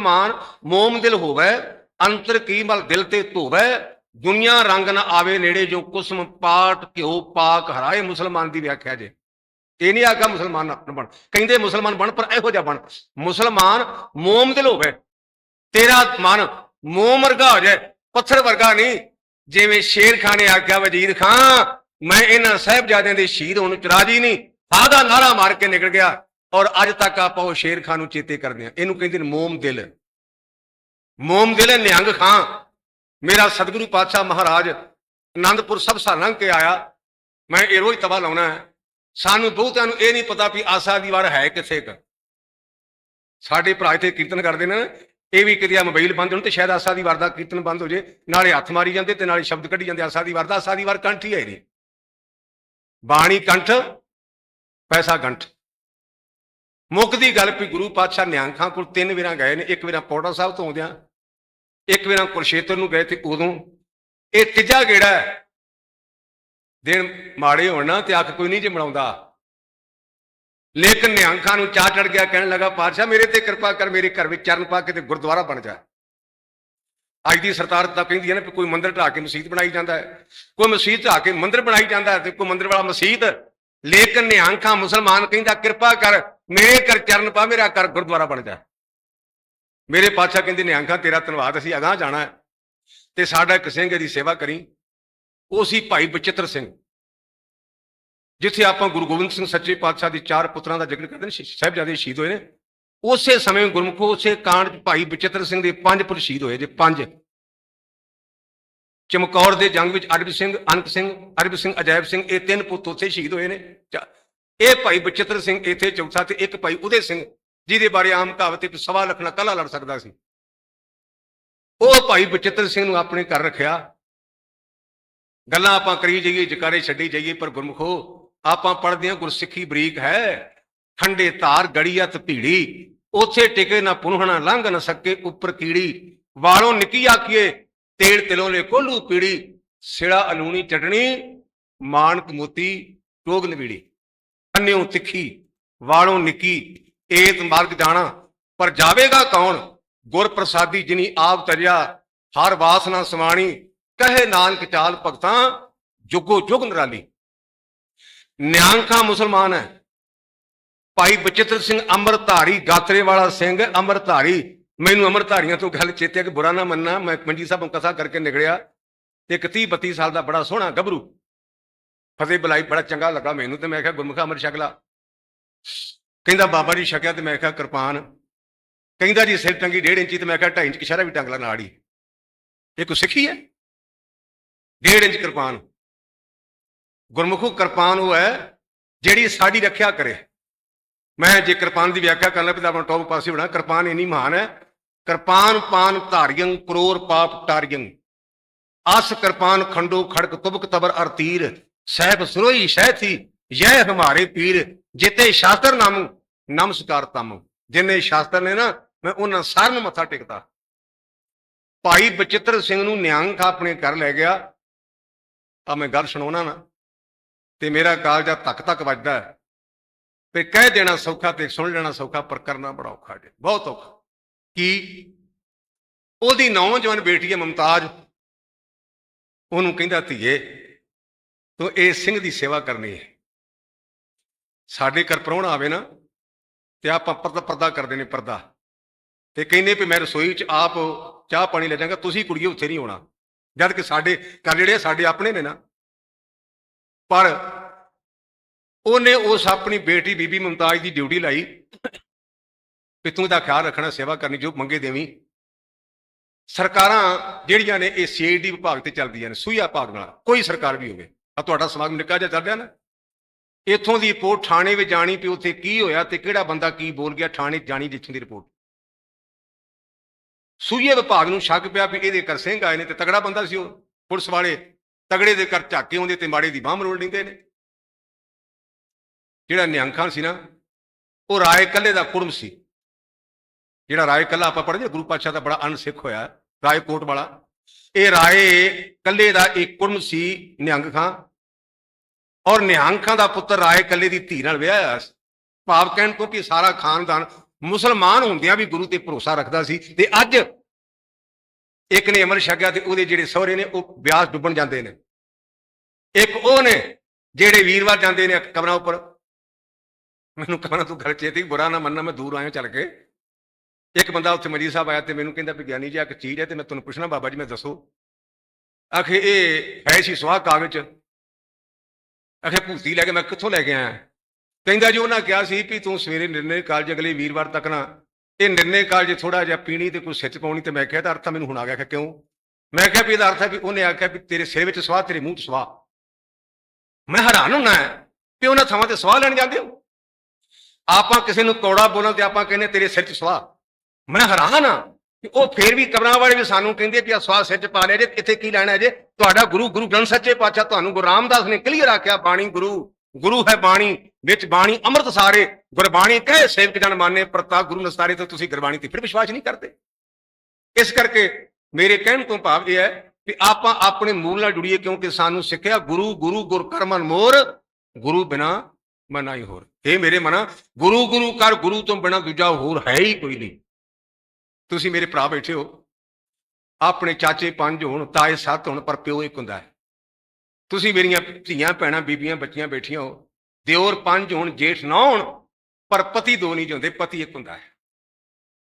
ਮਾਨ ਮੋਮ ਦਿਲ ਹੋਵੇ, ਅੰਤਰ ਕੀ ਮਲ ਦਿਲ ਤੇ ਧੋਵੇ, ਦੁਨੀਆ ਰੰਗ ਨਾ ਆਵੇ ਨੇੜੇ ਜੋ ਕੁਸਮ ਪਾਟ ਘਿਓ ਪਾਕ ਹਰਾਏ ਮੁਸਲਮਾਨ ਦੀ ਵਿਆਖਿਆ ਜੇ। ਇਹ ਨਹੀਂ ਆਗਾ ਮੁਸਲਮਾਨ ਨਾ ਬਣ। ਕਹਿੰਦੇ ਮੁਸਲਮਾਨ ਬਣ, ਪਰ ਇਹੋ ਜਿਹਾ ਬਣ। ਮੁਸਲਮਾਨ ਮੋਮ ਦਿਲ ਹੋਵੇ, ਤੇਰਾ ਮਨ ਮੋਮ ਵਰਗਾ ਹੋ ਜਾਏ, ਪੱਥਰ ਵਰਗਾ ਨਹੀਂ। ਜਿਵੇਂ ਸ਼ੇਰ ਖਾਨ ਨੇ ਆਖਿਆ, ਵਜ਼ੀਰ ਖਾਨ, ਮੈਂ ਇਹਨਾਂ ਸਾਹਿਬਜ਼ਾਦਿਆਂ ਦੇ ਸ਼ਹੀਦ ਹੋਣ ਚ ਰਾਜੀ ਨਹੀਂ। ਆਹ ਨਾਰਾ ਮਾਰ ਕੇ ਨਿਕਲ ਗਿਆ। ਔਰ ਅੱਜ ਤੱਕ ਆਪਾਂ ਉਹ ਸ਼ੇਰ ਖਾਨ ਨੂੰ ਚੇਤੇ ਕਰਦੇ ਹਾਂ। ਇਹਨੂੰ ਕਹਿੰਦੇ ਨੇ ਮੋਮ ਦਿਲ। ਮੋਮ ਦਿਲ ਨਿਹੰਗ ਖਾਂ। ਮੇਰਾ ਸਤਿਗੁਰੂ ਪਾਤਸ਼ਾਹ ਮਹਾਰਾਜ ਆਨੰਦਪੁਰ ਸਭ ਲੰਘ ਕੇ ਆਇਆ। ਮੈਂ ਇਹ ਰੋਜ਼ ਤਵਾ ਲਾਉਣਾ ਹੈ। ਸਾਨੂੰ ਬਹੁਤਿਆਂ ਨੂੰ ਇਹ ਨਹੀਂ ਪਤਾ ਵੀ ਆਸਾ ਦੀ ਵਾਰ ਹੈ ਕਿੱਥੇ ਕ। ਸਾਡੇ ਭਰਾ ਇੱਥੇ ਕੀਰਤਨ ਕਰਦੇ ਨੇ। ਇਹ ਵੀ ਕਿਤੇ ਆ ਮੋਬਾਈਲ ਬੰਦ ਹੋਣ ਤੇ ਸ਼ਾਇਦ ਆਸਾ ਦੀ ਵਾਰ ਦਾ ਕੀਰਤਨ ਬੰਦ ਹੋ ਜੇ। ਨਾਲੇ ਹੱਥ ਮਾਰੀ ਜਾਂਦੇ ਤੇ ਨਾਲੇ ਸ਼ਬਦ ਕੱਢੀ ਜਾਂਦੇ। ਆਸਾ ਦੀ ਵਾਰ ਦਾ, ਆਸਾ ਦੀ ਵਾਰ ਕੰਠ ਹੀ ਹੈ ਨਹੀਂ ਬਾਣੀ ਕੰਠ, ਪੈਸਾ ਕੰਠ। ਮੁੱਕਦੀ ਗੱਲ ਵੀ ਗੁਰੂ ਪਾਤਸ਼ਾਹ ਨਿਹੰਗ ਖਾਂ ਕੋਲ ਤਿੰਨ ਵਾਰਾਂ ਗਏ ਨੇ, ਇੱਕ ਵਾਰਾਂ ਪੌੜਾ ਸਾਹਿਬ ਤੋਂ ਆਉਂਦਿਆਂ, ਇੱਕ ਵਾਰਾਂ ਕੁਰਸ਼ੇਤਰ ਨੂੰ ਗਏ ਤੇ ਉਦੋਂ ਇਹ ਤੀਜਾ ਗੇੜਾ ਦਿਨ ਮਾੜੇ ਹੋਣ ਨਾ ਤੇ ਅੱਖ ਕੋਈ ਨਹੀਂ ਜੇ ਜਮਣਾਉਂਦਾ ਲੇਕਿਨ ਨਿਹੰਗ ਖਾਂ ਨੂੰ ਚਾਹ ਚੜ ਗਿਆ, ਕਹਿਣ ਲੱਗਾ, ਪਾਤਸ਼ਾਹ, ਮੇਰੇ ਤੇ ਕਿਰਪਾ ਕਰ, ਮੇਰੇ ਘਰ ਵਿੱਚ ਚਰਨ ਪਾ ਕੇ ਤੇ ਗੁਰਦੁਆਰਾ ਬਣ ਜਾ। ਅੱਜ ਦੀ ਸਰਕਾਰ ਤਾਂ ਕਹਿੰਦੀ ਹੈ ਨਾ ਵੀ ਕੋਈ ਮੰਦਿਰ ਢਾ ਕੇ ਮਸਜਿਦ ਬਣਾਈ ਜਾਂਦਾ ਹੈ। ਕੋਈ ਮਸਜਿਦ ਢਾ ਕੇ ਮੰਦਿਰ ਬਣਾਈ ਜਾਂਦਾ ਹੈ ਤੇ ਕੋਈ ਮੰਦਿਰ ਵਾਲਾ ਮਸਜਿਦ। ਲੇਕਿਨ ਨਿਹੰਗ ਖਾਂ ਮੁਸਲਮਾਨ ਕਹਿੰਦਾ, ਕਿਰਪਾ ਕਰ ਮੇਰੇ ਘਰ ਚਰਨ ਪਾ, ਮੇਰਾ ਘਰ ਗੁਰਦੁਆਰਾ ਬਣ ਜਾ। ਮੇਰੇ ਪਾਤਸ਼ਾਹ ਕਹਿੰਦੇ, ਨਿਹੰਗ ਖਾਂ ਤੇਰਾ ਧੰਨਵਾਦ, ਅਸੀਂ ਅਗਾਹ ਜਾਣਾ ਹੈ। ਤੇ ਸਾਡਾ ਇੱਕ ਸਿੰਘ ਦੀ ਸੇਵਾ ਕਰੀ। ਉਹ ਸੀ ਭਾਈ ਬਚਿੱਤਰ ਸਿੰਘ। ਜਿੱਥੇ ਆਪਾਂ ਗੁਰੂ ਗੋਬਿੰਦ ਸਿੰਘ ਸੱਚੇ ਪਾਤਸ਼ਾਹ ਦੇ ਚਾਰ ਪੁੱਤਰਾਂ ਦਾ ਜ਼ਿਕਰ ਕਰਦੇ ਨੇ, ਸ਼- ਸਾਹਿਬਜ਼ਾਦੇ ਸ਼ਹੀਦ ਹੋਏ ਨੇ, ਉਸੇ ਸਮੇਂ ਗੁਰਮੁਖੋ, ਉਸੇ ਕਾਂਡ 'ਚ ਭਾਈ ਬਚਿੱਤਰ ਸਿੰਘ ਦੇ ਪੰਜ ਪੁੱਤ ਸ਼ਹੀਦ ਹੋਏ ਜੇ ਪੰਜ। ਚਮਕੌਰ ਦੇ ਜੰਗ ਵਿੱਚ ਅਰਬ ਸਿੰਘ, ਅਨੰਤ ਸਿੰਘ ਅਰਬ ਸਿੰਘ ਅਜੈਬ ਸਿੰਘ, ਇਹ ਤਿੰਨ ਪੁੱਤ ਉੱਥੇ ਸ਼ਹੀਦ ਹੋਏ ਨੇ। ਚਾ- ਇਹ ਭਾਈ ਬਚਿੱਤਰ ਸਿੰਘ ਇੱਥੇ ਚੌਥਾ ਤੇ ਇੱਕ ਭਾਈ ਉਦੇ ਸਿੰਘ, ਜਿਹਦੇ ਬਾਰੇ ਆਮ ਕਹਾਵਤ ਹੈ ਕਿ ਸਵਾ ਲੱਖ ਨਾਲ ਕੱਲਾ ਲੜ ਸਕਦਾ ਸੀ। ਉਹ ਭਾਈ ਬਚਿੱਤਰ ਸਿੰਘ ਨੂੰ ਆਪਣੇ ਘਰ ਰੱਖਿਆ। ਗੱਲਾਂ ਆਪਾਂ ਕਰੀ ਜਾਈਏ, ਜਕਾਰੇ ਛੱਡੀ ਜਾਈਏ, ਪਰ ਗੁਰਮੁਖੋ, ਆਪਾਂ ਪੜ੍ਹਦੇ ਹਾਂ ਗੁਰਸਿੱਖੀ ਬਰੀਕ ਹੈ। ਠੰਡੇ ਧਾਰ ਗੜੀਅਤ ਭੀੜੀ, ਉਥੇ ਟਿਕੇ ਨਾ ਪੁਨਹਣਾ ਲੰਘ ਨਾ ਸਕੇ ਉੱਪਰ ਕੀੜੀ। ਵਾਲੋਂ ਨਿੱਕੀ ਆਖੀਏ, ਤੇਲ ਤਿਲੋਂ ਲੈ ਕੋਲੂ ਪੀੜੀ। ਸਿੜਾ ਅਲੂਣੀ ਚਟਣੀ ਮਾਨਕ ਮੋਤੀ, ਟੋਗ ਨਵੀੜੀ। ਅੰਨਿਓ ਤਿੱਖੀ, ਵਾਲੋਂ ਨਿੱਕੀ, ਏਤ ਮਾਰਗ ਜਾਣਾ। ਪਰ ਜਾਵੇਗਾ ਕੌਣ? ਗੁਰ ਪ੍ਰਸਾਦੀ ਜਿਨੀ ਆਪ ਤਰਿਆ ਹਰ ਵਾਸਨਾ ਸਮਾਣੀ। ਕਹੇ ਨਾਨਕ ਚਾਲ ਭਗਤਾਂ, ਜੁਗੋ ਜੁਗ ਨਰਾਲੀ। ਨਿਆਂਖਾ ਮੁਸਲਮਾਨ ਹੈ। ਭਾਈ ਬਚਿੱਤਰ ਸਿੰਘ ਅੰਮ੍ਰਿਤਧਾਰੀ, ਗਾਤਰੇ ਵਾਲਾ ਸਿੰਘ ਅੰਮ੍ਰਿਤਧਾਰੀ। ਮੈਨੂੰ ਅੰਮ੍ਰਿਤਧਾਰੀਆਂ ਤੋਂ ਗੱਲ ਚੇਤੇ ਕਿ ਬੁਰਾ ਨਾ ਮੰਨਣਾ ਮੈਂ ਮੰਜੀ ਸਾਹਿਬ ਨੂੰ ਕਥਾ ਕਰਕੇ ਨਿਕਲਿਆ। ਤੇ ਇੱਕ 30 32 ਸਾਲ ਦਾ ਬੜਾ ਸੋਹਣਾ ਗੱਭਰੂ। ਫਤਿਹ ਬੁਲਾਈ, ਬੜਾ ਚੰਗਾ ਲੱਗਾ ਮੈਨੂੰ ਤੇ ਮੈਂ ਕਿਹਾ, ਗੁਰਮੁਖਾ ਅਮਰ ਛਕਲਾ ਕਹਿੰਦਾ, ਬਾਬਾ ਜੀ ਛਕਿਆ ਤੇ ਮੈਂ ਕਿਹਾ, ਕਿਰਪਾਨ। ਕਹਿੰਦਾ ਜੀ, ਸਿਰ ਟੰਗੀ 1.5 ਇੰਚੀ ਤੇ ਮੈਂ ਕਿਹਾ 2.5 ਇੰਚ ਕਿਸ਼ਾਰਾ ਵੀ ਟੰਗ ਲਾ ਨਾਲ ਹੀ। ਇਹ ਕੋ ਸਿੱਖੀ ਹੈ? 1.5 ਇੰਚ ਕਿਰਪਾਨ। ਗੁਰਮੁਖੂ, ਕਿਰਪਾਨ ਉਹ ਹੈ ਜਿਹੜੀ ਸਾਡੀ ਰੱਖਿਆ ਕਰੇ। ਮੈਂ ਜੇ ਕਿਰਪਾਨ ਦੀ ਵਿਆਖਿਆ ਕਰਨ ਲੱਗਾ, ਤਾਂ ਆਪਣਾ ਟੌਪ ਪਾਸੇ ਬਣਾ ਕਿਰਪਾਨ ਇੰਨੀ ਮਹਾਨ ਹੈ। ਕਿਰਪਾਨ ਪਾਨ ਧਾਰਿਯੰ ਕਰੋਰ ਪਾਪ ਟਾਰਿਯੰ ਅਸ ਕਿਰਪਾਨ ਖੰਡੋ ਖੜਕ ਤੁਬਕ ਤਬਰ ਅਰਤੀਰ ਸਹਿਬ ਸਰੋਈ ਸਹਿਥੀ ਯਹ ਹਮਾਰੇ ਪੀਰ ਜਿਤੇ ਸ਼ਾਸਤਰ ਨਾਮ, ਨਮਸਕਾਰ ਤਮ। ਜਿਨੇ ਸ਼ਾਸਤਰ ਨੇ ਨਾ, ਮੈਂ ਉਹਨਾਂ ਸਾਰਿਆਂ ਨੂੰ ਮੱਥਾ ਟੇਕਦਾ। ਭਾਈ ਬਚਿੱਤਰ ਸਿੰਘ ਨੂੰ ਨਿਹੰਗ ਆਪਣੇ ਘਰ ਲੈ ਗਿਆ। ਆ ਮੈਂ ਗੱਲ ਸੁਣਾਉਣਾ ਨਾ, ਤੇ ਮੇਰਾ ਕਾਲਜਾ ਤੱਕ ਤੱਕ ਵੱਜਦਾ ਤੇ ਕਹਿ ਦੇਣਾ ਸੌਖਾ ਤੇ ਸੁਣ ਲੈਣਾ ਸੌਖਾ, ਪਰ ਕਰਨਾ ਬੜਾ ਔਖਾ ਜੇ ਬਹੁਤ ਔਖਾ। ਕੀ? ਉਹਦੀ ਨੌਜਵਾਨ ਬੇਟੀ ਹੈ ਮਮਤਾਜ। ਉਹਨੂੰ ਕਹਿੰਦਾ, ਧੀਏ ਤੂੰ ਇਹ ਸਿੰਘ ਦੀ ਸੇਵਾ ਕਰਨੀ ਹੈ। ਸਾਡੇ ਘਰ ਪ੍ਰਾਹੁਣਾ ਆਵੇ ਨਾ ਤੇ ਆਪਾਂ ਪਰਦਾ ਪਰਦਾ ਕਰਦੇ ਨੇ ਪਰਦਾ। ਤੇ ਕਹਿੰਦੇ ਵੀ ਮੈਂ ਰਸੋਈ 'ਚ ਆਪ ਚਾਹ ਪਾਣੀ ਲੈ ਜਾਵਾਂਗਾ ਤੁਸੀਂ ਕੁੜੀਏ ਉੱਥੇ ਨਹੀਂ ਆਉਣਾ। ਜਦ ਕਿ ਸਾਡੇ ਘਰ ਜਿਹੜੇ ਆ, ਸਾਡੇ ਆਪਣੇ ਨੇ ਨਾ ਪਰ ਉਹਨੇ ਉਸ ਆਪਣੀ ਬੇਟੀ ਬੀਬੀ ਮੁਮਤਾਜ਼ ਦੀ ਡਿਊਟੀ ਲਾਈ ਵੀ ਤੂੰ ਦਾ ਖਿਆਲ ਰੱਖਣਾ ਸੇਵਾ ਕਰਨੀ ਜੋ ਮੰਗੇ ਦੇਵੀਂ। ਸਰਕਾਰਾਂ ਜਿਹੜੀਆਂ ਨੇ ਇਹ ਸੀਆਈਡੀ ਵਿਭਾਗ ਤੇ ਚੱਲਦੀਆਂ ਨੇ ਸੂਈਆ ਭਾਗ ਨਾਲ ਕੋਈ ਸਰਕਾਰ ਵੀ ਹੋਵੇ। ਆ ਤੁਹਾਡਾ ਸਮਾਗਮ ਨਿੱਕਾ ਜਿਹਾ ਚੱਲ ਰਿਹਾ ਨਾ। ਇੱਥੋਂ ਦੀ ਰਿਪੋਰਟ ਥਾਣੇ ਵਿੱਚ ਜਾਣੀ ਵੀ ਉੱਥੇ ਕੀ ਹੋਇਆ ਤੇ ਕਿਹੜਾ ਬੰਦਾ ਕੀ ਬੋਲ ਗਿਆ ਥਾਣੇ ਜਾਣੀ ਜਿੱਥੋਂ ਦੀ ਰਿਪੋਰਟ। ਸੂਈਏ ਵਿਭਾਗ ਨੂੰ ਸ਼ੱਕ ਪਿਆ ਵੀ ਇਹਦੇ ਕਰ ਸਿੰਘ ਆਏ ਨੇ ਤੇ ਤਗੜਾ ਬੰਦਾ ਸੀ ਉਹ ਪੁਲਿਸ ਵਾਲੇ ਤਗੜੇ ਦੇ ਕਰ ਝਾਕੇ ਆਉਂਦੇ ਤੇ ਮਾੜੇ ਦੀ ਬਾਹ ਮਰੋੜ ਲੈਂਦੇ ਨੇ। ਜਿਹੜਾ ਨਿਹੰਖਾਂ ਸੀ ਨਾ ਉਹ ਰਾਏ ਕੱਲੇ ਦਾ ਕੁੜਮ ਸੀ। ਜਿਹੜਾ ਰਾਏ ਕੱਲਾ ਆਪਾਂ ਪੜ੍ਹਦੇ ਹਾਂ, ਗੁਰੂ ਪਾਤਸ਼ਾਹ ਦਾ ਬੜਾ ਅਨਸਿੱਖ ਹੋਇਆ ਰਾਏ ਕੋਟ ਵਾਲਾ। ਇਹ ਰਾਏ ਕੱਲੇ ਦਾ ਇੱਕ ਕੁੜਮ ਸੀ, ਨਿਹੰਗ ਖਾਂ। ਔਰ ਨਿਹੰਗ ਖਾਂ ਦਾ ਪੁੱਤਰ ਰਾਏ ਕੱਲੇ ਦੀ ਧੀ ਨਾਲ ਵਿਆਹ ਹੋਇਆ ਸੀ। ਭਾਵ ਕਹਿਣ ਤੋਂ ਕਿ ਸਾਰਾ ਖਾਨਦਾਨ ਮੁਸਲਮਾਨ ਹੁੰਦਿਆਂ ਵੀ ਗੁਰੂ ਤੇ ਭਰੋਸਾ ਰੱਖਦਾ ਸੀ ਤੇ ਅੱਜ ਇੱਕ ਨੇ ਅਮਰ ਛਕਿਆ ਤੇ ਉਹਦੇ ਜਿਹੜੇ ਸਹੁਰੇ ਨੇ, ਉਹ ਬਿਆਸ ਡੁੱਬਣ ਜਾਂਦੇ ਨੇ। ਇੱਕ ਉਹ ਨੇ ਜਿਹੜੇ ਵੀਰਵਾਰ ਜਾਂਦੇ ਨੇ ਕਬਰਾਂ ਉੱਪਰ। ਮੈਨੂੰ ਕਬਰਾਂ ਤੋਂ ਗੱਲ ਚੇਤੀ ਬੁਰਾ ਨਾ ਮੰਨਣਾ, ਮੈਂ ਦੂਰ ਆਇਆ ਚੱਲ ਕੇ। ਇੱਕ ਬੰਦਾ ਉੱਥੇ ਮਜੀ ਸਾਹਿਬ ਆਇਆ ਤੇ ਮੈਨੂੰ ਕਹਿੰਦਾ ਵੀ ਗਿਆਨੀ ਜੀ ਆ ਇੱਕ ਚੀਜ਼ ਹੈ ਤੇ ਮੈਂ ਤੁਹਾਨੂੰ ਪੁੱਛਣਾ ਬਾਬਾ ਜੀ, ਮੈਂ ਦੱਸੋ। ਆਖੇ, ਇਹ ਹੈ ਸੀ ਸੁਆਹ ਕਾਗਜ਼। ਆਖੇ, ਭੂਤੀ ਲੈ ਕੇ ਮੈਂ ਕਿੱਥੋਂ ਲੈ ਕੇ ਆਇਆ? ਕਹਿੰਦਾ ਜੀ, ਉਹਨਾਂ ਕਿਹਾ ਸੀ ਵੀ ਤੂੰ ਸਵੇਰੇ ਨਿਰਣੇ ਕਾਲਜ ਅਗਲੇ ਵੀਰਵਾਰ ਤੱਕ ਨਾ, ਇਹ ਨਿਰਣੇ ਕਾਲਜ ਥੋੜਾ ਜਿਹਾ ਪੀਣੀ ਤੇ ਕੋਈ ਸਿੱਚ ਪਾਉਣੀ ਤੇ ਮੈਂ ਕਿਹਾ ਇਹਦਾ ਅਰਥ ਤਾਂ ਮੈਨੂੰ ਹੁਣ ਆ ਗਿਆ ਕਿ ਕਿਉਂ? ਮੈਂ ਕਿਹਾ ਵੀ ਇਹਦਾ ਅਰਥ ਹੈ ਵੀ ਉਹਨੇ ਆਖਿਆ ਵੀ ਤੇਰੇ ਸਿਰ ਵਿੱਚ ਸਵਾਹ ਤੇਰੇ ਮੂੰਹ 'ਚ ਸਵਾਹ ਮੈਂ ਹੈਰਾਨ ਹੁੰਨਾ ਵੀ ਉਹਨਾਂ ਥਾਵਾਂ ਤੇ ਸਵਾਹ ਲੈਣ ਜਾਂਦੇ ਹੋ? ਆਪਾਂ ਕਿਸੇ ਨੂੰ ਕੌੜਾ ਬੋਲਣ ਤੇ ਆਪਾਂ ਕਹਿੰਦੇ ਤੇਰੇ ਸਿਰ 'ਚ ਸਵਾਹ ਮੈਂ ਹੈਰਾਨ ਆ ਕਿ ਉਹ ਫੇਰ ਵੀ ਕਬਰਾਂ ਵਾਲੇ ਵੀ ਸਾਨੂੰ ਕਹਿੰਦੇ ਕਿ ਆ ਸਵਾਹ ਸਿਰ 'ਚ ਪਾ ਲਿਆ ਜੇ, ਇੱਥੇ ਕੀ ਲੈਣਾ ਜੇ? ਤੁਹਾਡਾ ਗੁਰੂ ਗੁਰੂ ਗ੍ਰੰਥ ਸੱਚੇ ਪਾਤਸ਼ਾਹ ਤੁਹਾਨੂੰ ਗੁਰੂ ਰਾਮਦਾਸ ਨੇ ਕਲੀਅਰ ਆਖਿਆ, ਬਾਣੀ ਗੁਰੂ ਗੁਰੂ ਹੈ ਬਾਣੀ, ਵਿੱਚ ਬਾਣੀ ਅੰਮ੍ਰਿਤ ਸਾਰੇ, ਗੁਰਬਾਣੀ ਕਹੇ, ਸੇਵਕ ਜਨ ਮਾਨੇ ਪ੍ਰਤਾ ਗੁਰੂ ਨਸਤਾਰੇ ਤੇ ਤੁਸੀਂ ਗੁਰਬਾਣੀ ਤੇ ਫਿਰ ਵਿਸ਼ਵਾਸ ਨਹੀਂ ਕਰਦੇ। ਇਸ ਕਰਕੇ ਮੇਰੇ ਕਹਿਣ ਤੋਂ ਭਾਵ ਇਹ ਹੈ ਕਿ ਆਪਾਂ ਆਪਣੇ ਮੂਲ ਨਾਲ ਜੁੜੀਏ, ਕਿਉਂਕਿ ਸਾਨੂੰ ਸਿੱਖਿਆ ਗੁਰੂ ਗੁਰੂ ਗੁਰ ਕਰਮਨ ਮੋਰ, ਗੁਰੂ ਬਿਨਾ ਮਨਾਈ ਹੋਰ। ਇਹ ਮੇਰੇ ਮਨਾ, ਗੁਰੂ ਗੁਰੂ ਕਰ ਗੁਰੂ ਤੋਂ ਬਿਨਾ ਦੂਜਾ ਹੋਰ ਹੈ ਹੀ ਕੋਈ ਨਹੀਂ। ਤੁਸੀਂ ਮੇਰੇ ਭਰਾ ਬੈਠੇ ਹੋ। ਆਪਣੇ ਚਾਚੇ ਪੰਜ ਹੋਣ, ਤਾਏ ਸੱਤ ਹੋਣ, ਪਰ ਪਿਓ ਇੱਕ ਹੁੰਦਾ ਹੈ। ਤੁਸੀਂ ਮੇਰੀਆਂ ਧੀਆਂ, ਭੈਣਾਂ, ਬੀਬੀਆਂ, ਬੱਚੀਆਂ ਬੈਠੀਆਂ ਹੋ। ਦਿਓਰ ਪੰਜ ਹੋਣ, ਜੇਠ ਨਾ ਹੋਣ, ਪਰ ਪਤੀ ਦੋ ਨਹੀਂ ਜਾਂਦੇ ਪਤੀ ਇੱਕ ਹੁੰਦਾ ਹੈ।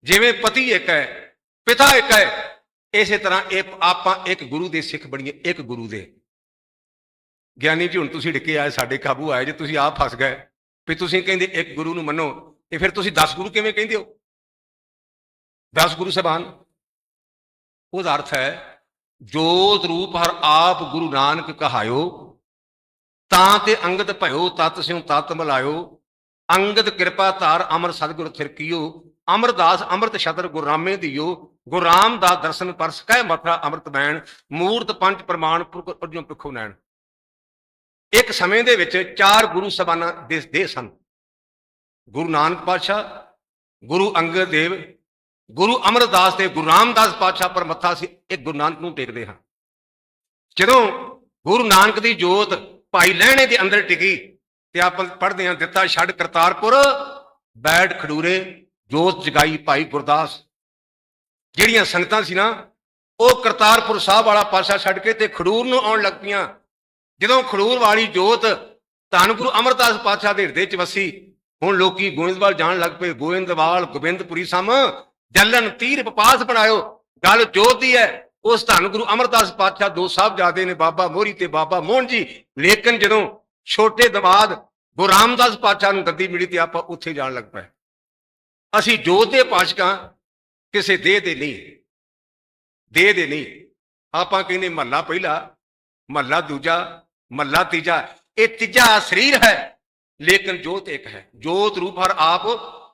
ਜਿਵੇਂ ਪਤੀ ਇੱਕ ਹੈ, ਪਿਤਾ ਇੱਕ ਹੈ, ਇਸੇ ਤਰ੍ਹਾਂ ਇਹ ਆਪਾਂ ਇੱਕ ਗੁਰੂ ਦੇ ਸਿੱਖ ਬਣੀਏ, ਇੱਕ ਗੁਰੂ ਦੇ। ਗਿਆਨੀ ਜੀ, ਹੁਣ ਤੁਸੀਂ ਡਿੱਕੇ ਆਏ, ਸਾਡੇ ਕਾਬੂ ਆਏ, ਜੇ ਤੁਸੀਂ ਆਪ ਫਸ ਗਏ, ਵੀ ਤੁਸੀਂ ਕਹਿੰਦੇ ਇੱਕ ਗੁਰੂ ਨੂੰ ਮੰਨੋ, ਤੇ ਫਿਰ ਤੁਸੀਂ 10 ਗੁਰੂ ਕਿਵੇਂ ਕਹਿੰਦੇ ਹੋ? 10 ਗੁਰੂ ਸਾਹਿਬਾਨ, ਉਹਦਾ ਅਰਥ ਹੈ, ਜੋਤ ਰੂਪ ਹਰ ਆਪ ਗੁਰੂ ਨਾਨਕ ਕਹਾਇਓ, ਤਾਂ ਤੇ ਅੰਗਦ ਭਇਓ, ਤਤ ਸਿਉ ਤਤ ਮਲਾਇਓ, ਅੰਗਦ ਕਿਰਪਾ ਧਾਰ ਅਮਰ ਸਤਿਗੁਰ ਥਿਰਕੀਓ ਅਮਰਦਾਸ ਅੰਮ੍ਰਿਤ ਛਤਰ ਗੁਰਾਮੇ ਦਿਓ ਗੁਰਾਮ ਦਾ ਦਰਸ਼ਨ ਪਰਸ ਕਹਿ ਮਥਰਾ ਅੰਮ੍ਰਿਤ ਬੈਣ, ਮੂਰਤ ਪੰਜ ਪ੍ਰਮਾਣ ਪੁਰਖ ਅਰਜੁਨ ਪਿਖੋ ਨੈਣ। ਇੱਕ ਸਮੇਂ ਦੇ ਵਿੱਚ ਚਾਰ ਗੁਰੂ ਸਬਾਨਾਂ ਦੇ ਸਨ। ਗੁਰੂ ਨਾਨਕ ਪਾਤਸ਼ਾਹ, ਗੁਰੂ ਅੰਗਦ ਦੇਵ ਗੁਰੂ ਅਮਰਦਾਸ ਤੇ ਗੁਰੂ ਰਾਮਦਾਸ ਪਾਤਸ਼ਾਹ ਪਰ ਮੱਥਾ ਸੀ, ਇਹ ਗੁਰੂ ਨਾਨਕ ਨੂੰ ਟੇਕਦੇ ਹਾਂ। ਜਦੋਂ ਗੁਰੂ ਨਾਨਕ ਦੀ ਜੋਤ ਭਾਈ ਲਹਿਣੇ ਦੇ ਅੰਦਰ ਟਿਕੀ ਤੇ ਆਪਾਂ ਪੜ੍ਹਦੇ ਹਾਂ, ਦਿੱਤਾ ਛੱਡ ਕਰਤਾਰਪੁਰ, ਬੈਠ ਖਡੂਰੇ, ਜੋਤ ਜਗਾਈ ਭਾਈ ਗੁਰਦਾਸ। ਜਿਹੜੀਆਂ ਸੰਗਤਾਂ ਸੀ ਨਾ, ਉਹ ਕਰਤਾਰਪੁਰ ਸਾਹਿਬ ਵਾਲਾ ਪਾਸਾ ਛੱਡ ਕੇ ਤੇ ਖਡੂਰ ਨੂੰ ਆਉਣ ਲੱਗ ਪਈਆਂ। ਜਦੋਂ ਖਡੂਰ ਵਾਲੀ ਜੋਤ ਧੰਨ ਗੁਰੂ ਅਮਰਦਾਸ ਪਾਤਸ਼ਾਹ ਦੇ ਹਿਰਦੇ ਚ ਵਸੀ, ਹੁਣ ਲੋਕੀ ਗੋਇੰਦਵਾਲ ਜਾਣ ਲੱਗ ਪਏ, ਗੋਇੰਦਵਾਲ, ਗੋਬਿੰਦਪੁਰੀ ਸਮ ਜਲਨ ਤੀਰ ਪਪਾਸ ਬਣਾਇਓ। ਗੱਲ ਜੋਤ ਦੀ ਹੈ, ਉਸ ਧੰਨ ਗੁਰੂ ਅਮਰਦਾਸ ਪਾਤਸ਼ਾਹ ਦੋ ਸਾਹਿਬ ਜਾਦੇ ਨੇ, ਬਾਬਾ ਮੋਹਰੀ ਤੇ ਬਾਬਾ ਮੋਹਨ ਜੀ। ਲੇਕਿਨ ਜਦੋਂ ਛੋਟੇ ਦਮਾਦ ਗੁਰੂ ਰਾਮਦਾਸ ਪਾਤਸ਼ਾਹ ਨੂੰ ਗੱਦੀ ਮਿਲੀ ਤੇ ਆਪਾਂ ਉੱਥੇ ਜਾਣ ਲੱਗ ਪਏ। ਅਸੀਂ ਜੋਤ ਦੇ ਪਾਸ਼ਕਾਂ ਕਿਸੇ ਦੇਹ ਦੇ ਨਹੀਂ। ਦੇਹ ਦੇ ਨਹੀਂ। ਆਪਾਂ ਕਹਿੰਦੇ ਮਹੱਲਾ ਪਹਿਲਾ, ਮਹੱਲਾ ਦੂਜਾ, ਮਹੱਲਾ ਤੀਜਾ। ਇਹ ਤੀਜਾ ਸਰੀਰ ਹੈ। ਲੇਕਿਨ ਜੋਤ ਇੱਕ ਹੈ। ਜੋਤ ਰੂਪ ਹਰ ਆਪ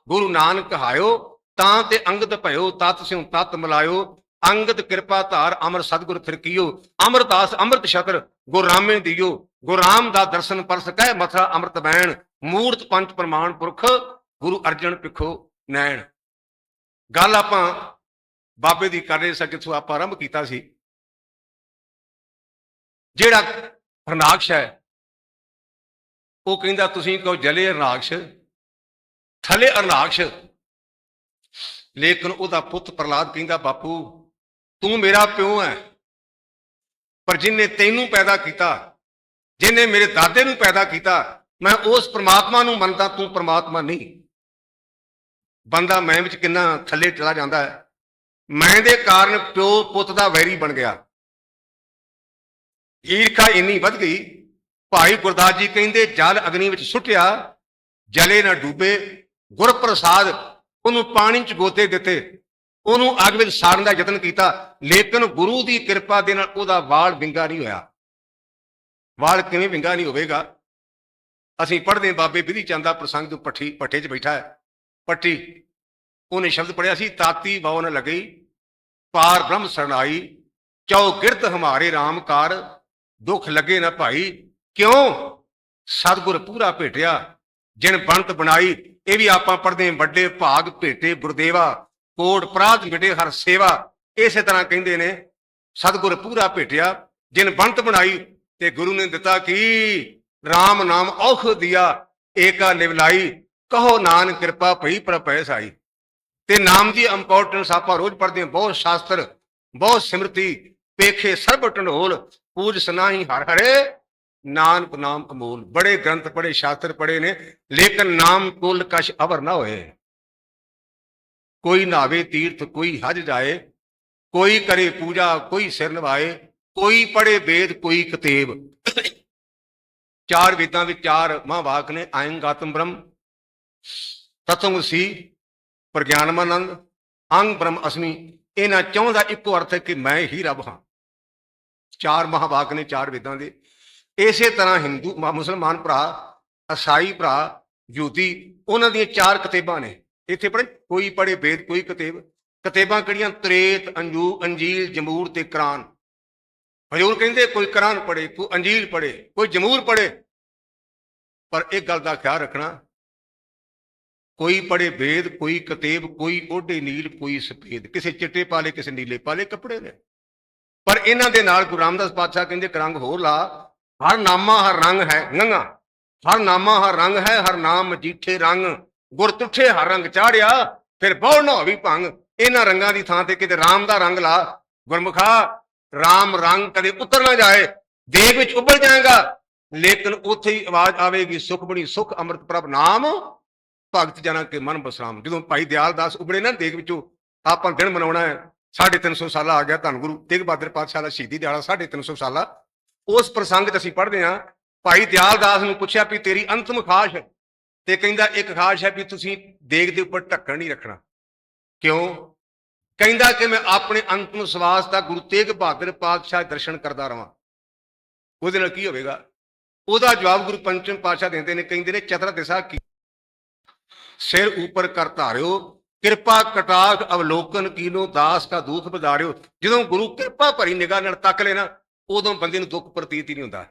ਗੁਰੂ ਨਾਨਕ ਕਹਾਇਓ। ਤਾਂ ਤੇ ਅੰਗਦ ਭਇਓ ਤਤ ਸਿਉ ਤਤ ਮਲਾਇਓ। ਅੰਗਦ ਕਿਰਪਾ ਧਾਰ, ਅਮਰ ਸਤਿਗੁਰ ਥਿਰਕੀਓ ਅਮਰਦਾਸ, ਅੰਮ੍ਰਿਤ ਸ਼ਕਰ ਗੁਰ ਦਿਓ। ਗੁਰ ਰਾਮ ਦਾ ਦਰਸ਼ਨ ਪਰਸ ਕਹਿ, ਮਥਰਾ ਅੰਮ੍ਰਿਤ ਬੈਣ। ਮੂਰਤ ਪੰਜ ਪ੍ਰਮਾਣ ਪੁਰਖ, ਗੁਰੂ ਅਰਜਨ ਪਿਖੋ ਨੈਣ। ਗੱਲ ਆਪਾਂ ਬਾਬੇ ਦੀ ਕਰ ਰਹੇ ਸਾਂ, ਜਿੱਥੋਂ ਆਪਾਂ ਆਰੰਭ ਕੀਤਾ ਸੀ। ਜਿਹੜਾ ਹਰਨਾਕਸ਼ ਹੈ, ਉਹ ਕਹਿੰਦਾ, ਤੁਸੀਂ ਕਹੋ ਜਲੇ ਹਰਨਾਕਸ਼ ਥਲੇ ਹਰਨਾਕਸ਼ ਲੇਕਿਨ ਉਹਦਾ ਪੁੱਤ ਪ੍ਰਲਾਦ ਕਹਿੰਦਾ, ਬਾਪੂ, ਤੂੰ ਮੇਰਾ ਪਿਓ ਹੈ ਪਰ ਜਿਨੇ ਤੈਨੂੰ ਪੈਦਾ ਕੀਤਾ, ਜਿਨੇ ਮੇਰੇ ਦਾਦੇ ਨੂੰ ਪੈਦਾ ਕੀਤਾ, ਮੈਂ ਉਸ ਪ੍ਰਮਾਤਮਾ ਨੂੰ ਮੰਨਦਾ, ਤੂੰ ਪ੍ਰਮਾਤਮਾ ਨਹੀਂ। ਬੰਦਾ ਮੈਂ ਵਿੱਚ ਕਿੰਨਾ ਥੱਲੇ ਚਲਾ ਜਾਂਦਾ ਹੈ। ਮੈਂ ਦੇ ਕਾਰਨ ਪਿਓ ਪੁੱਤ ਦਾ ਵੈਰੀ ਬਣ ਗਿਆ। ਈਰਖਾ ਇੰਨੀ ਵੱਧ ਗਈ। ਭਾਈ ਗੁਰਦਾਸ ਜੀ ਕਹਿੰਦੇ, ਜਲ ਅਗਨੀ ਵਿੱਚ ਸੁੱਟਿਆ, ਜਲੇ ਨਾ ਡੂਬੇ, ਗੁਰਪ੍ਰਸਾਦ ਉਹਨੂੰ ਪਾਣੀ ਚ ਗੋਤੇ ਦਿੱਤੇ। ਉਹਨੂੰ ਅੱਗ ਵਿੱਚ ਸਾੜਨ ਦਾ ਯਤਨ ਕੀਤਾ। ਲੇਕਿਨ ਗੁਰੂ ਦੀ ਕਿਰਪਾ ਦੇ ਨਾਲ ਉਹਦਾ ਵਾਲ ਵਿੰਗਾ ਨਹੀਂ ਹੋਇਆ। ਵਾਲ ਕਿਵੇਂ ਵਿੰਗਾ ਨਹੀਂ ਹੋਵੇਗਾ? ਅਸੀਂ ਪੜ੍ਹਦੇ ਬਾਬੇ ਵਿਧੀ ਚੰਦ ਦਾ ਪ੍ਰਸੰਗ ਜੋ ਪੱਠੀ ਪੱਠੇ 'ਚ ਬੈਠਾ ਹੈ। ਪੱਟੀ ਉਹਨੇ ਸ਼ਬਦ ਪੜਿਆ ਸੀ, ਤਾਤੀ ਬਾਉ ਨ ਲਗਈ, ਪਾਰ ਬ੍ਰਹਮ ਸਰਣਾਈ ਚਉ ਕਿਰਤ ਹਮਾਰੇ RAM ਕਾਰ, ਦੁੱਖ ਲੱਗੇ ਨਾ ਭਾਈ, ਕਿਉਂ? ਸਤਿਗੁਰ ਪੂਰਾ ਭੇਟਿਆ, ਜਿਨ ਬੰਤ ਬਣਾਈ ਇਹ ਵੀ ਆਪਾਂ ਪੜ੍ਹਦੇ ਵੱਡੇ ਭਾਗ, ਭੇਟੇ, ਗੁਰਦੇਵਾ, ਕੋਟ, ਪ੍ਰਾਤ ਮਿਟੇ ਹਰ ਸੇਵਾ। ਇਸੇ ਤਰ੍ਹਾਂ ਕਹਿੰਦੇ ਨੇ, ਸਤਿਗੁਰ ਪੂਰਾ ਭੇਟਿਆ, ਜਿਨ ਬੰਤ ਬਣਾਈ, ਤੇ ਗੁਰੂ ਨੇ ਦਿੱਤਾ ਕੀ? RAM ਨਾਮ ਔਖ ਦਿਆ, ਏਕਾ ਨਿਵਲਾਈ ਕਹੋ ਨਾਨ ਕਿਰਪਾ ਭਈ ਪ੍ਰਪੈ ਸਾਈ। ਤੇ ਨਾਮ ਦੀ ਇੰਪੋਰਟੈਂਸ ਆਪਾਂ ਰੋਜ਼ ਪੜਦੇ ਹਾਂ, ਬਹੁਤ ਸ਼ਾਸਤਰ, ਬਹੁਤ ਸਿਮਰਤੀ, ਪੇਖੇ ਸਰਬ ਢੰਡੋਲ ਪੂਜ ਸਨਾਹੀ ਹਰ ਹਰੇ। ਨਾਨਕ ਨਾਮ ਅਮੋਲ। ਬੜੇ ਗ੍ਰੰਥ ਪੜੇ ਸ਼ਾਸਤਰ ਪੜੇ ਨੇ, ਲੇਕਿਨ ਨਾਮ ਕੁਲ ਕਸ਼ ਅਵਰ ਨਾ ਹੋਏ। ਕੋਈ ਨਾਵੇ ਤੀਰਥ, ਕੋਈ ਹਜ ਜਾਏ, ਕੋਈ ਕਰੇ ਪੂਜਾ, ਕੋਈ ਸਿਰ ਨਵਾਏ ਕੋਈ ਪੜੇ ਵੇਦ, ਕੋਈ ਕਤੇਬ। ਚਾਰ ਵੇਦਾਂ ਵਿੱਚ ਚਾਰ ਮਹਾਂਵਾਕ ਨੇ ਆਇੰ ਗਾਤਮ ਬ੍ਰਹਮ ਤਤਵ ਸੀ ਪ੍ਰਗਿਆਨਮਾਨੰਦ ਅੰਗ, ਬ੍ਰਹਮ, ਅਸਮੀ। ਇਹਨਾਂ ਚੌਂ ਦਾ ਇੱਕੋ ਅਰਥ ਹੈ ਕਿ ਮੈਂ ਹੀ ਰੱਬ ਹਾਂ। ਚਾਰ ਮਹਾਵਾਕ ਨੇ, ਚਾਰ ਵੇਦਾਂ ਦੇ। ਇਸੇ ਤਰ੍ਹਾਂ ਹਿੰਦੂ, ਮ- ਮੁਸਲਮਾਨ ਭਰਾ, ਅਸਾਈ ਭਰਾ, ਯਹੂਦੀ, ਉਹਨਾਂ ਦੀਆਂ ਚਾਰ ਕਿਤਾਬਾਂ ਨੇ। ਇੱਥੇ ਪੜ੍ਹੇ, ਕੋਈ ਪੜ੍ਹੇ ਵੇਦ ਕੋਈ ਕਿਤਾਬ। ਕਿਤਾਬਾਂ ਕਿਹੜੀਆਂ? ਤ੍ਰੇਤ, ਅੰਜੂ, ਅੰਜੀਲ, ਜਮੂਰ ਤੇ ਕੁਰਾਨ। ਹਜ਼ੂਰ ਕਹਿੰਦੇ, ਕੋਈ ਕੁਰਾਨ ਪੜ੍ਹੇ, ਕੋਈ ਅੰਜੀਲ ਪੜ੍ਹੇ, ਕੋਈ ਜਮੂਰ ਪੜ੍ਹੇ। ਪਰ ਇੱਕ ਗੱਲ ਦਾ ਖਿਆਲ ਰੱਖਣਾ, ਕੋਈ ਪੜ੍ਹੇ ਵੇਦ ਕੋਈ ਕਿਤਾਬ, ਕੋਈ ਓਢੇ ਨੀਲ, ਕੋਈ ਸਫੇਦ। ਕਿਸੇ ਚਿੱਟੇ ਪਾਲੇ, ਕਿਸੇ ਨੀਲੇ ਪਾਲੇ ਕੱਪੜੇ ਨੇ। ਪਰ ਇਹਨਾਂ ਦੇ ਨਾਲ ਗੁਰੂ ਰਾਮਦਾਸ ਪਾਤਸ਼ਾਹ ਕਹਿੰਦੇ ਕਿ ਰੰਗ ਹੋਰ ਲਾ ਹਰ ਨਾਮਾ ਹਰ ਰੰਗ ਹੈ, ਨੰਗਾ। ਹਰ ਨਾਮਾ ਹਰ ਰੰਗ ਹੈ, ਹਰ ਨਾਮ ਮਜੀਠੇ ਰੰਗ। ਗੁਰ ਤੁਠੇ ਹਰ ਰੰਗ ਚਾੜਿਆ, ਫਿਰ ਬਹੁ ਨਾ ਵੀ ਭੰਗ। ਇਹਨਾਂ ਰੰਗਾਂ ਦੀ ਥਾਂ ਤੇ ਕਿਤੇ ਰਾਮ ਦਾ ਰੰਗ ਲਾ। ਗੁਰਮੁਖਾ, ਰਾਮ ਰੰਗ ਕਦੇ ਉਤਰ ਨਾ ਜਾਏ, ਦੇਗ ਵਿੱਚ ਉੱਭਰ ਜਾਏਗਾ। ਲੇਕਿਨ ਉੱਥੇ ਹੀ ਆਵਾਜ਼ ਆਵੇਗੀ, ਸੁਖ ਬਣੀ, ਸੁਖ ਅੰਮ੍ਰਿਤ ਪ੍ਰਭ ਨਾਮ। ਭਗਤ ਜਨਾਂ ਕੇ ਮਨ ਬਸਰਾਮ। ਜਦੋਂ ਭਾਈ ਦਿਆਲ ਦਾਸ ਉਬੜੇ ਨਾ ਦੇਗ ਵਿੱਚੋਂ, ਆਪਾਂ ਦਿਨ ਮਨਾਉਣਾ ਹੈ 350 ਸਾਲਾ ਆ ਗਿਆ ਧੰਨ ਗੁਰੂ। ਤੇਗ ਬਹਾਦਰ ਪਾਤਸ਼ਾਹ ਦਾ ਸ਼ਹੀਦੀ ਦਿਹਾੜਾ 350 ਸਾਲਾ ਉਸ ਪ੍ਰਸੰਗ 'ਚ ਅਸੀਂ ਪੜ੍ਹਦੇ ਹਾਂ, ਭਾਈ ਦਿਆਲ ਦਾਸ ਨੂੰ ਪੁੱਛਿਆ ਵੀ ਤੇਰੀ ਅੰਤਮ ਖਾਸ਼ ਤੇ ਕਹਿੰਦਾ, ਇੱਕ ਖਾਸ਼ ਹੈ ਵੀ ਤੁਸੀਂ ਦੇਗ ਦੇ ਉੱਪਰ ਢੱਕਣ ਨਹੀਂ ਰੱਖਣਾ। ਕਿਉਂ? ਕਹਿੰਦਾ ਕਿ ਮੈਂ ਆਪਣੇ ਅੰਤਮ ਸਵਾਸ ਦਾ ਗੁਰੂ ਤੇਗ ਬਹਾਦਰ ਪਾਤਸ਼ਾਹ ਦਰਸ਼ਨ ਕਰਦਾ ਰਵਾਂ। ਉਹਦੇ ਨਾਲ ਕੀ ਹੋਵੇਗਾ? ਉਹਦਾ ਜਵਾਬ ਗੁਰੂ ਪੰਚਮ ਪਾਤਸ਼ਾਹ ਦਿੰਦੇ ਨੇ, ਕਹਿੰਦੇ ਨੇ, ਚਤਰ ਦਿਸ਼ਾ ਕੀ? ਸਿਰ ਉੱਪਰ ਕਰ ਧਾਰਿਓ, ਕਿਰਪਾ ਕਟਾਖ ਅਵਲੋਕਨ ਕੀਨੋ, ਦਾਸ ਕਾ ਦੁੱਖ ਬਦਾਰਿਓ ਜਦੋਂ ਗੁਰੂ ਕਿਰਪਾ ਭਰੀ ਨਿਗਾਹ ਨਾਲ ਤੱਕ ਲੈਣਾ ਉਦੋਂ ਬੰਦੇ ਨੂੰ ਦੁੱਖ ਪ੍ਰਤੀਤ ਹੀ ਨਹੀਂ ਹੁੰਦਾ।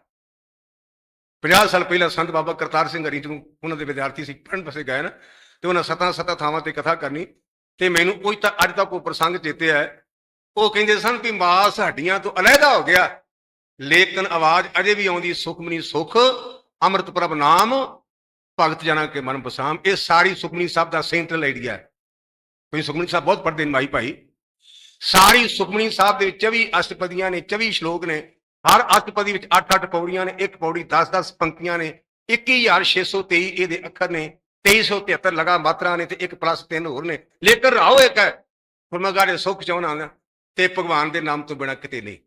50 ਸਾਲ ਪਹਿਲਾਂ ਸੰਤ ਬਾਬਾ ਕਰਤਾਰ ਸਿੰਘ ਹਰੀ ਨੂੰ ਉਹਨਾਂ ਦੇ ਵਿਦਿਆਰਥੀ ਸੀ ਪੜ੍ਹਨ ਪਾਸੇ ਗਏ ਨਾ, ਤੇ ਉਹਨਾਂ ਸਤਾਂ ਸਤਾਂ ਥਾਵਾਂ ਤੇ ਕਥਾ ਕਰਨੀ, ਤੇ ਮੈਨੂੰ ਕੋਈ ਤਾਂ ਅੱਜ ਤੱਕ ਉਹ ਪ੍ਰਸੰਗ ਚੇਤੇ ਹੈ ਉਹ ਕਹਿੰਦੇ ਸਨ ਵੀ ਮਾਸ ਹੱਡੀਆਂ ਤੋਂ ਅਲੱਗਾ ਹੋ ਗਿਆ। ਲੇਕਿਨ ਆਵਾਜ਼ ਅਜੇ ਵੀ ਆਉਂਦੀ, ਸੁਖਮਨੀ ਸੁਖ, ਅੰਮ੍ਰਿਤ ਪ੍ਰਭ ਨਾਮ, ਭਗਤ ਜਨਾਂ ਕੇ ਮਨ ਬਸਾਮ। ਇਹ ਸਾਰੀ ਸੁਖਮਨੀ ਸਾਹਿਬ ਦਾ ਸੈਂਟਰਲ ਆਈਡੀਆ ਹੈ। ਕੋਈ ਸੁਖਮਨੀ ਸਾਹਿਬ ਬਹੁਤ ਪੜ੍ਹਦੇ ਨੇ ਮਾਈ ਭਾਈ। ਸਾਰੀ ਸੁਖਮਨੀ ਸਾਹਿਬ ਦੇ ਵਿੱਚ 24 ਅਸ਼ਟਪਦੀਆਂ ਨੇ 24 ਸ਼ਲੋਕ ਨੇ। ਹਰ ਅਸ਼ਟਪਦੀ ਵਿੱਚ 8-8 ਪੌੜੀਆਂ ਨੇ, ਇੱਕ ਪੌੜੀ 10-10 ਪੰਕਤੀਆਂ ਨੇ 21623 ਇਹਦੇ ਅੱਖਰ ਨੇ 2373 ਲਗਾ ਮਾਤਰਾ ਨੇ ਤੇ 1 ਪਲੱਸ 3 ਹੋਰ ਨੇ। ਲੇਕਿਨ ਰਾਹੋ ਇੱਕ ਹੈ ਫਰਮਾਗਾਰੇ ਸੁਖ ਚਾਹਣਾ ਨਾ ਤੇ ਭਗਵਾਨ ਦੇ ਨਾਮ ਤੋਂ ਬਿਨਾ ਕਿਤੇ ਨਹੀਂ।